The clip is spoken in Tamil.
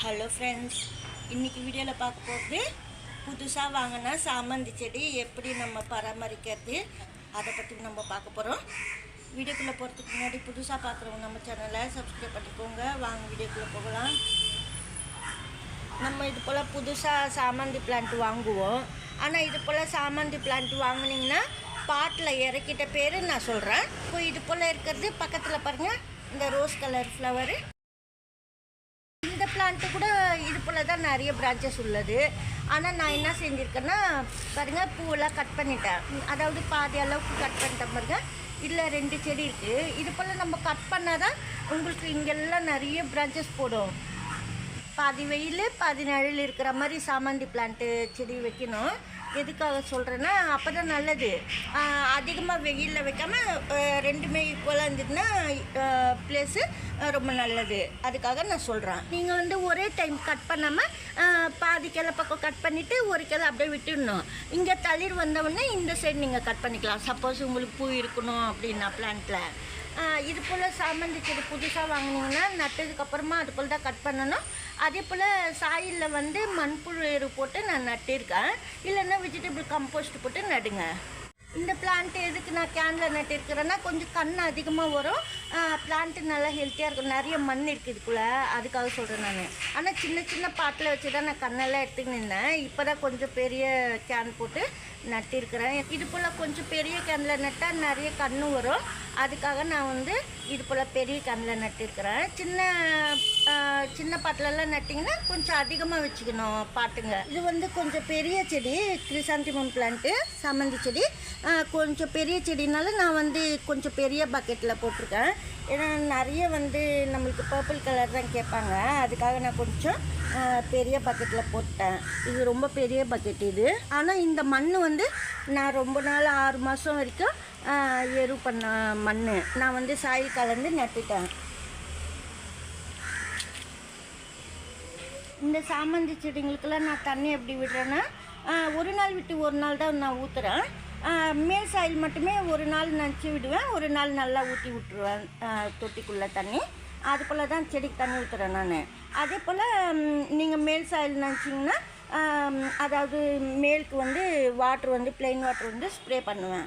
ஹலோ ஃப்ரெண்ட்ஸ் இன்றைக்கி வீடியோவில் பார்க்க போகிறது புதுசாக வாங்கின சாமந்தி செடி எப்படி நம்ம பராமரிக்கிறது அதை பற்றி நம்ம பார்க்க போகிறோம் வீடியோக்குள்ளே போகிறதுக்கு முன்னாடி புதுசாக பார்க்குறவங்க நம்ம சேனலை சப்ஸ்கிரைப் பண்ணிக்கோங்க. வாங்க வீடியோக்குள்ளே போகலாம். நம்ம இது போல் புதுசாக சாமந்தி பிளான்ட் வாங்குவோம். ஆனால் இது போல் சாமந்தி பிளான்ட் வாங்குனீங்கன்னா பாட்டில் இறக்கிட்ட பேர் நான் சொல்கிறேன் இப்போ இது போல் இருக்கிறது பக்கத்தில் பாருங்கள் இந்த ரோஸ் கலர் ஃப்ளவரு பிளான்ட்டு கூட இது போல் தான் நிறைய பிரான்ச்சஸ் உள்ளது. ஆனால் நான் என்ன செஞ்சுருக்கேன்னா பாருங்கள் பூவெல்லாம் கட் பண்ணிட்டேன். அதாவது பாதி அளவுக்கு கட் பண்ணிட்டேன் பாருங்க. இதில் ரெண்டு செடி இருக்குது இது போல் நம்ம கட் பண்ணால் தான் உங்களுக்கு இங்கெல்லாம் நிறைய பிரான்ச்சஸ் போடும். பாதி வெயில் பாதி நிழல் இருக்கிற மாதிரி சாமந்தி பிளான்ட்டு செடி வைக்கணும். எதுக்காக சொல்கிறேன்னா அப்போ தான் நல்லது அதிகமாக வெயிலில் வைக்காமல் ரெண்டுமே ஈக்குவலாக இருந்ததுன்னா ப்ளேஸு ரொம்ப நல்லது. அதுக்காக நான் சொல்கிறேன் நீங்கள் வந்து ஒரே டைம் கட் பண்ணாமல் பாதி கிளை பக்கம் கட் பண்ணிவிட்டு ஒரு கிளை அப்படியே விட்டுடணும். இங்கே தளிர் வந்தவுடனே இந்த சைடு நீங்கள் கட் பண்ணிக்கலாம். சப்போஸ் உங்களுக்கு பூ இருக்கணும் அப்படின்னா பிளான்ட்டில் இது போல் சாமந்தி செடி புதுசாக வாங்கினீங்கன்னா நட்டதுக்கப்புறமா அது போல் தான் கட் பண்ணணும். அதே போல் சாயிலில் வந்து மண்புழு எரு போட்டு நான் நட்டிருக்கேன். இல்லைன்னா வெஜிடபிள் கம்போஸ்ட் போட்டு நடுங்க. இந்த பிளான்ட் எதுக்கு நான் கேனில் நட்டிருக்கிறேன்னா கொஞ்சம் கண் அதிகமாக வரும். பிளான்ட்டு நல்லா ஹெல்த்தியாக இருக்கும். நிறைய மண் இருக்குது இதுக்குள்ளே. அதுக்காக சொல்கிறேன் நான். ஆனால் சின்ன சின்ன பாட்டில் வச்சு தான் நான் கண்ணெல்லாம் எடுத்துக்கின்னு இருந்தேன். இப்போ தான் கொஞ்சம் பெரிய கேன் போட்டு நட்டிருக்கிறேன். இது போல் கொஞ்சம் பெரிய கேனில் நட்டால் நிறைய கன்று வரும். அதுக்காக நான் வந்து இது போல் பெரிய கேனில் நட்டிருக்கிறேன். சின்ன சின்ன பாட்டிலெல்லாம் நட்டிங்கன்னா கொஞ்சம் அதிகமாக வச்சுக்கணும் பாட்டுங்க. இது வந்து கொஞ்சம் பெரிய செடி கிரிசாந்திமம் பிளான்ட்டு சம்மந்தி செடி. கொஞ்சம் பெரிய செடினால நான் வந்து கொஞ்சம் பெரிய பக்கெட்டில் போட்டிருக்கேன். ஏன்னா நிறைய வந்து நம்மளுக்கு பர்பிள் கலர் தான் கேட்பாங்க. அதுக்காக நான் கொஞ்சம் பெரிய பக்கெட்டில் போட்டேன். இது ரொம்ப பெரிய பக்கெட் இது. ஆனால் இந்த மண் வந்து நான் ரொம்ப நாள் ஆறு மாதம் வரைக்கும் எரு பண்ண மண் நான் வந்து சாயில் கலந்து நட்டுட்டேன். இந்த சாமந்தி செடிங்களுக்கெல்லாம் நான் தண்ணி எப்படி விடுறேன்னா ஒரு நாள் விட்டு ஒரு நாள் தான் நான் ஊற்றுறேன் மேல் சாயில் மட்டுமே ஒரு நாள் நினச்சி விடுவேன். ஒரு நாள் நல்லா ஊற்றி விட்டுருவேன் தொட்டிக்குள்ளே தண்ணி. அது போல் தான் செடிக்கு தண்ணி ஊற்றுறேன் நான். அதே போல் நீங்கள் மேல் சாயில் நினச்சிங்கன்னா அதாவது மேலுக்கு வந்து வாட்ரு வந்து பிளெயின் வாட்டர் வந்து ஸ்ப்ரே பண்ணுவேன்.